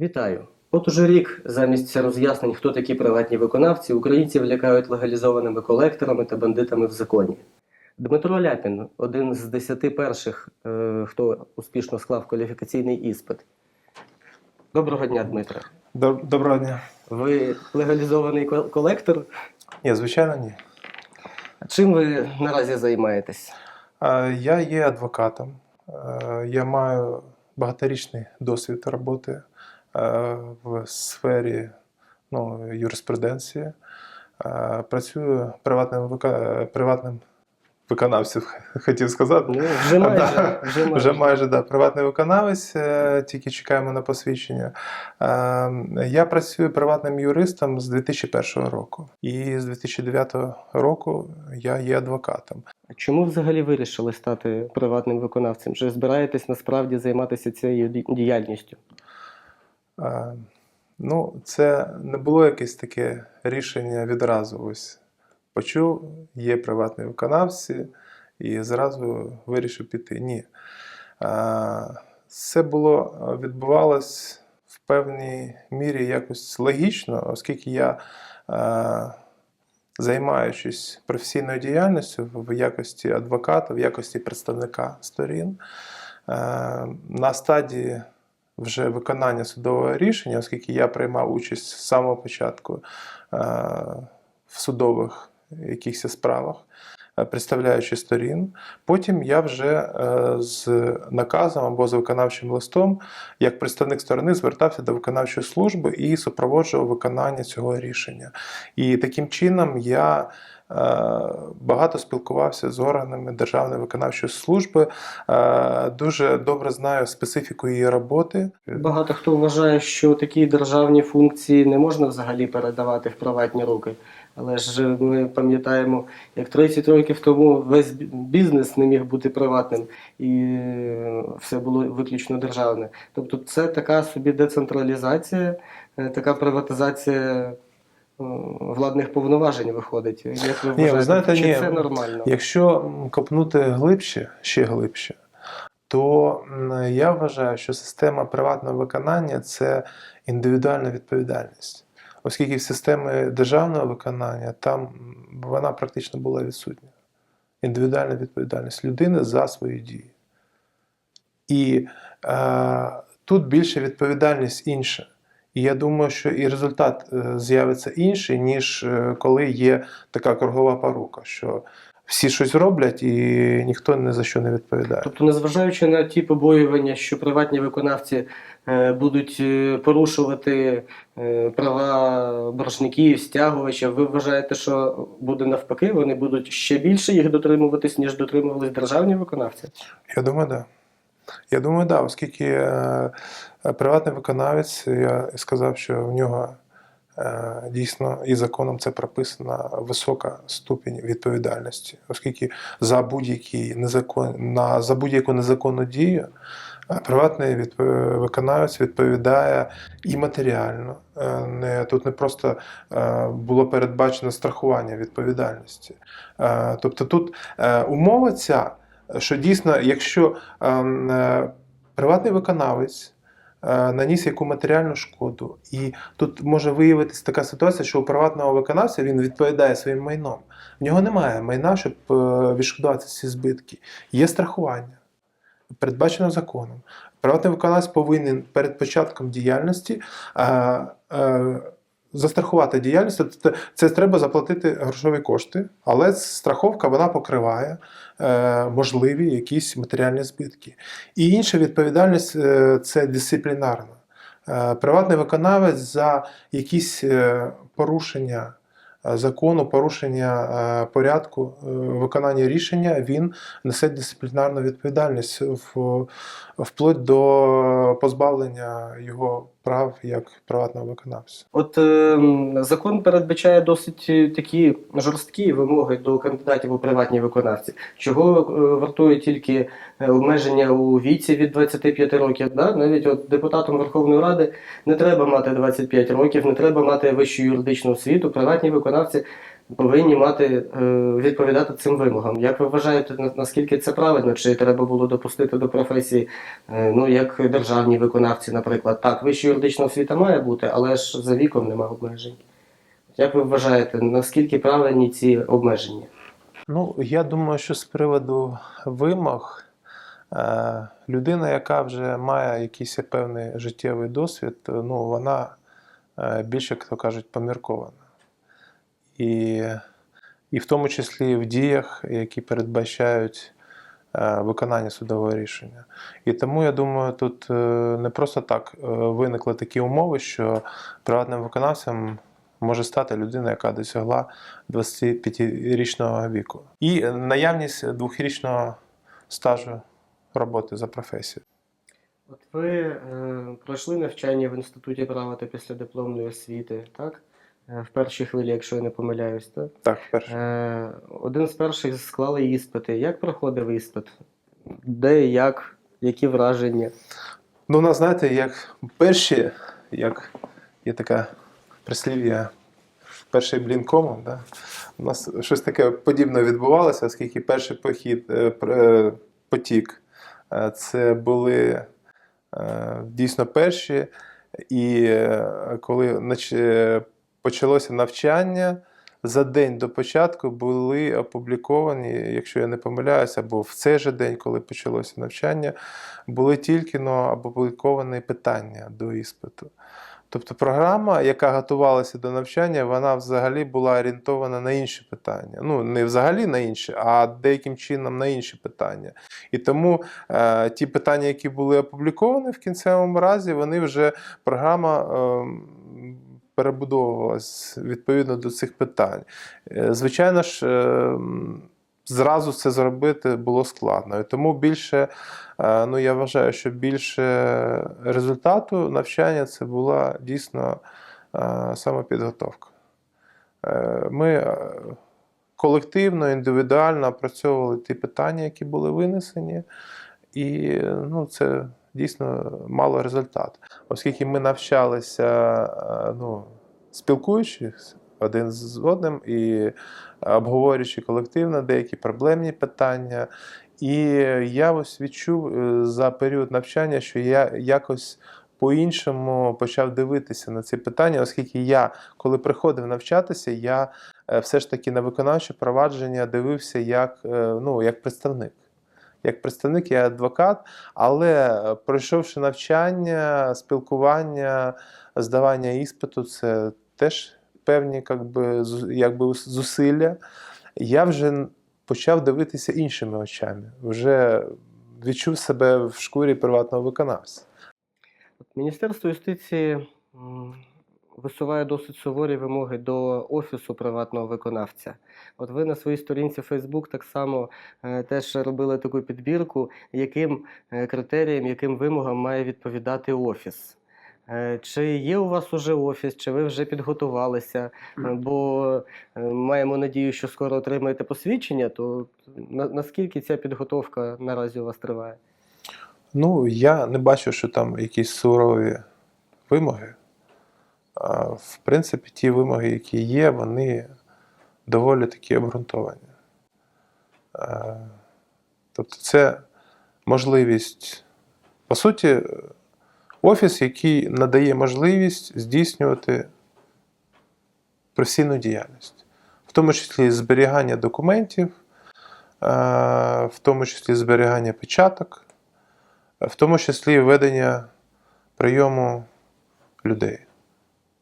Вітаю! От уже рік замість роз'яснень, хто такі приватні виконавці, українців лякають легалізованими колекторами та бандитами в законі. Дмитро Ляпін один з десяти перших, е, хто успішно склав кваліфікаційний іспит. Доброго дня, Дмитре. Доброго дня. Ви легалізований колектор. Ні, звичайно, ні. Чим ви наразі займаєтесь? Я є адвокатом. Е, Я маю багаторічний досвід роботи в сфері ну, юриспруденції. Е, Працюю приватним, вика- приватним виконавцем, хотів сказати. Ну, вже майже, Да, вже майже. Вже майже да, приватний виконавець, е, тільки чекаємо на посвідчення. Е, Я працюю приватним юристом з 2001 року. І з 2009 року я є адвокатом. Чому взагалі вирішили стати приватним виконавцем? Чи збираєтесь насправді займатися цією діяльністю? Ну, це не було якесь таке рішення відразу. Ось почув, є приватні виконавці, і зразу вирішив піти. Ні. Це було відбувалось в певній мірі якось логічно, оскільки я, займаючись професійною діяльністю в якості адвоката, в якості представника сторін, на стадії вже виконання судового рішення, оскільки я приймав участь з самого початку е, в судових якихось справах, е, представляючи сторін. Потім я вже е, з наказом або з виконавчим листом, як представник сторони, звертався до виконавчої служби і супроводжував виконання цього рішення. І таким чином я. е, Багато спілкувався з органами Державної виконавчої служби, дуже добре знаю специфіку її роботи. Багато хто вважає, що такі державні функції не можна взагалі передавати в приватні руки. Але ж ми пам'ятаємо, як 30 років тому весь бізнес не міг бути приватним, і е, все було виключно державне. Тобто, це така собі децентралізація, е, така приватизація е, владних повноважень виходить. Як ви ви вважаєте, знаєте, чи ні. це нормально? Якщо копнути глибше, ще глибше, то я вважаю, що система приватного виконання це індивідуальна відповідальність. Оскільки в системи державного виконання там вона практично була відсутня. Індивідуальна відповідальність людини за свої дії. І е, тут більше відповідальність інша. І я думаю, що і результат е, з'явиться інший, ніж е, коли є така кругова порука, що всі щось роблять і ніхто ні за що не відповідає. Тобто, незважаючи на ті побоювання, що приватні виконавці е, будуть е, порушувати е, права боржників, стягувачів, ви вважаєте, що буде навпаки, вони будуть ще більше їх дотримуватись, ніж дотримувались державні виконавці? Я думаю, так. Да. Я думаю, да, оскільки приватний виконавець, я сказав, що в нього дійсно і законом це прописана висока ступінь відповідальності, оскільки за будь-який незакон, на, за будь-яку незаконну дію е, приватний відп- виконавець відповідає і матеріально. Е, Не, тут не просто е, було передбачено страхування відповідальності. Е, Тобто тут е, умова ця що дійсно, якщо ем, е, приватний виконавець е, наніс яку матеріальну шкоду, і тут може виявитися така ситуація, що у приватного виконавця він відповідає своїм майном. В нього немає майна, щоб е, відшкодувати ці збитки. Є страхування, передбачено законом. Приватний виконавець повинен перед початком діяльності. Застрахувати діяльність, тобто це треба заплатити грошові кошти, але страховка вона покриває е, можливі якісь матеріальні збитки. І інша відповідальність е, це дисциплінарна. Е, Приватний виконавець за якісь е, порушення е, закону, порушення е, порядку е, виконання рішення, він несе дисциплінарну відповідальність в- вплоть до позбавлення його прав як приватного виконавця. От е, закон передбачає досить е, такі жорсткі вимоги до кандидатів у приватні виконавці, чого е, вартує тільки е, обмеження у віці від 25 років. Да? Навіть от депутатам Верховної Ради не треба мати 25 років, не треба мати вищу юридичну освіту. Приватні виконавці повинні мати е, відповідати цим вимогам. Як ви вважаєте, наскільки це правильно? Чи треба було допустити до професії, е, ну як державні виконавці, наприклад? Так, вища юридична освіта має бути, але ж за віком немає обмежень. Як ви вважаєте, наскільки правильні ці обмеження? Ну, я думаю, що з приводу вимог, е, людина, яка вже має якийсь певний життєвий досвід, ну, вона більше, як то кажуть, поміркована. І, і в тому числі в діях, які передбачають е, виконання судового рішення. І тому я думаю, тут е, не просто так е, виникли такі умови, що приватним виконавцем може стати людина, яка досягла 25-річного віку. І наявність двохрічного стажу роботи за професією. От ви е, пройшли навчання в інституті права та післядипломної освіти, так? Е, в першій хвилі, якщо я не помиляюсь, так? Так, перше. Е, один з перших склали іспити. Як проходив іспит? Де як? Які враження? Ну, у нас, знаєте, як перші, як є така прислів'я, перший блін кому, да? у нас щось таке подібне відбувалося, оскільки перший похід, е, е, потік це були дійсно перші. І коли нач- е, почалося навчання, за день до початку були опубліковані, якщо я не помиляюся, або в цей же день, коли почалося навчання, були тільки но опубліковані питання до іспиту. Тобто програма, яка готувалася до навчання, вона взагалі була орієнтована на інші питання. Ну, не взагалі на інші, а деяким чином на інші питання. І тому е, ті питання, які були опубліковані в кінцевому разі, вони вже програма. Е, Перебудовувалась відповідно до цих питань. Е, Звичайно ж, е, зразу це зробити було складно. І тому більше, е, ну я вважаю, що більше результату навчання це була дійсно самопідготовка. Ми колективно, індивідуально опрацьовували ті питання, які були винесені, і ну, це дійсно мало результат. Оскільки ми навчалися, е, ну, спілкуючись один з одним і обговорюючи колективно деякі проблемні питання. І я ось відчув е, за період навчання, що я якось по-іншому почав дивитися на ці питання, оскільки я, коли приходив навчатися, я е, все ж таки на виконавче провадження дивився як, е, ну, як представник. Як представник, я адвокат, але е, пройшовши навчання, спілкування, здавання іспиту, це теж певні как би, зу- якби, зусилля. Я вже почав дивитися іншими очами, вже відчув себе в шкурі приватного виконавця. Міністерство юстиції висуває досить суворі вимоги до офісу приватного виконавця. От ви на своїй сторінці Facebook так само е, теж робили таку підбірку, яким е, критеріям, яким вимогам має відповідати офіс. Е, Чи є у вас уже офіс, чи ви вже підготувалися? Бо маємо надію, що скоро отримаєте посвідчення, то наскільки ця підготовка наразі у вас триває? Ну, я не бачу, що там якісь сурові вимоги. В принципі, ті вимоги, які є, вони доволі такі обґрунтовані. Тобто, це можливість, по суті, офіс, який надає можливість здійснювати професійну діяльність, в тому числі зберігання документів, в тому числі зберігання печаток, в тому числі ведення прийому людей.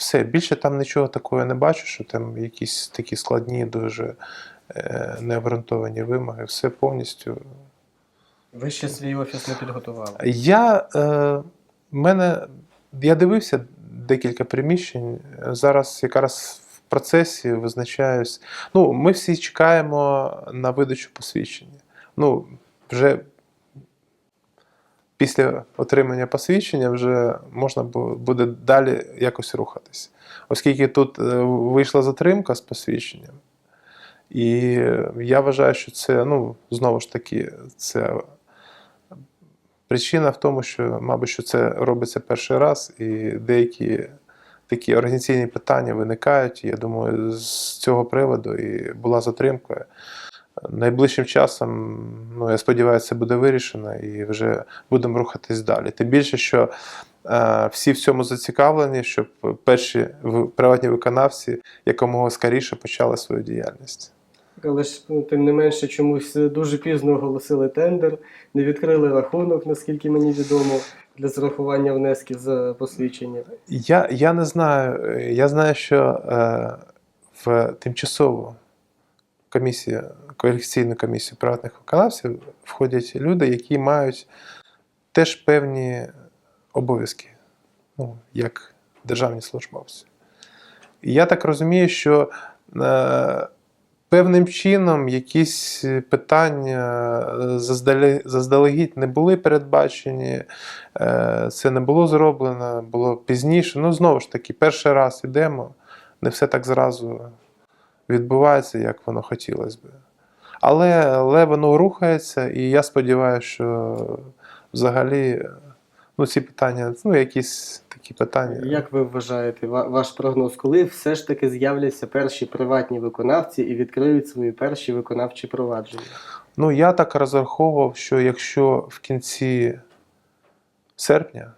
Все, більше там нічого такого не бачу, що там якісь такі складні, дуже е, необґрунтовані вимоги. Все повністю. Ви ще свій офіс не підготували. Я, е, мене, я дивився декілька приміщень. Зараз якраз в процесі визначаюсь. Ну, ми всі чекаємо на видачу посвідчення. Ну, вже після отримання посвідчення вже можна буде далі якось рухатись. Оскільки тут е, вийшла затримка з посвідченням. І я вважаю, що це, ну, знову ж таки, це Причина в тому, що, мабуть, що це робиться перший раз, і деякі такі організаційні питання виникають. Я думаю, з цього приводу і була затримка. Найближчим часом, ну я сподіваюся, це буде вирішено і вже будемо рухатись далі. Тим більше, що е, всі в цьому зацікавлені, щоб перші приватні виконавці якомога скоріше почали свою діяльність. Але ж ну, тим не менше чомусь дуже пізно оголосили тендер, не відкрили рахунок, наскільки мені відомо, для зарахування внесків за посвідчення. Я, я не знаю. Я знаю, що е, в тимчасову комісію, кваліфікаційну комісію приватних виконавців входять люди, які мають теж певні обов'язки, ну, як державні службовці. І я так розумію, що е, певним чином якісь питання е, заздалегідь не були передбачені, е, це не було зроблено, було пізніше. Ну, знову ж таки, перший раз йдемо, не все так зразу відбувається, як воно хотілося би. Але, але воно рухається, і я сподіваюся, що взагалі ну, ці питання, ну, якісь такі питання. Як ви вважаєте, ваш прогноз, коли все ж таки з'являться перші приватні виконавці і відкриють свої перші виконавчі провадження? Ну, я так розраховував, що якщо в кінці серпня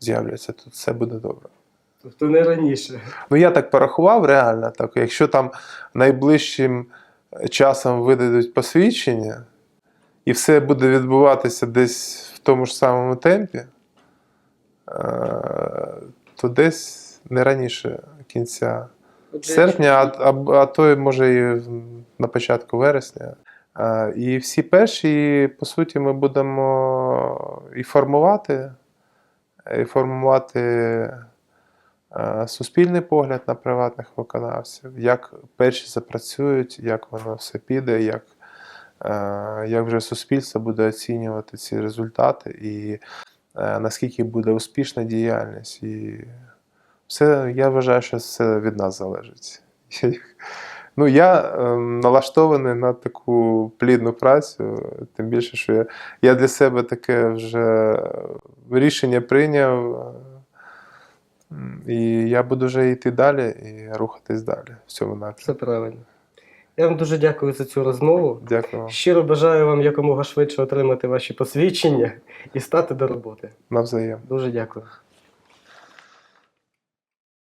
з'являться, то це буде добре. Тобто не раніше. Ну, я так порахував реально, так, якщо там найближчим часом видадуть посвідчення, і все буде відбуватися десь в тому ж самому темпі, е, то десь не раніше кінця Отже, серпня, а, а, а то може і на початку вересня. Е, І всі перші, по суті, ми будемо і формувати, і формувати суспільний погляд на приватних виконавців, як перші запрацюють, як воно все піде, як, е, як вже суспільство буде оцінювати ці результати, і е, наскільки буде успішна діяльність. І все, я вважаю, що все від нас залежить. Ну, я е, налаштований на таку плідну працю, тим більше, що я, я для себе таке вже рішення прийняв. І я буду вже йти далі і рухатись далі в цьому напрямку. Все правильно. Я вам дуже дякую за цю розмову. Дякую. Щиро бажаю вам якомога швидше отримати ваші посвідчення і стати до роботи. Навзаєм. Дуже дякую.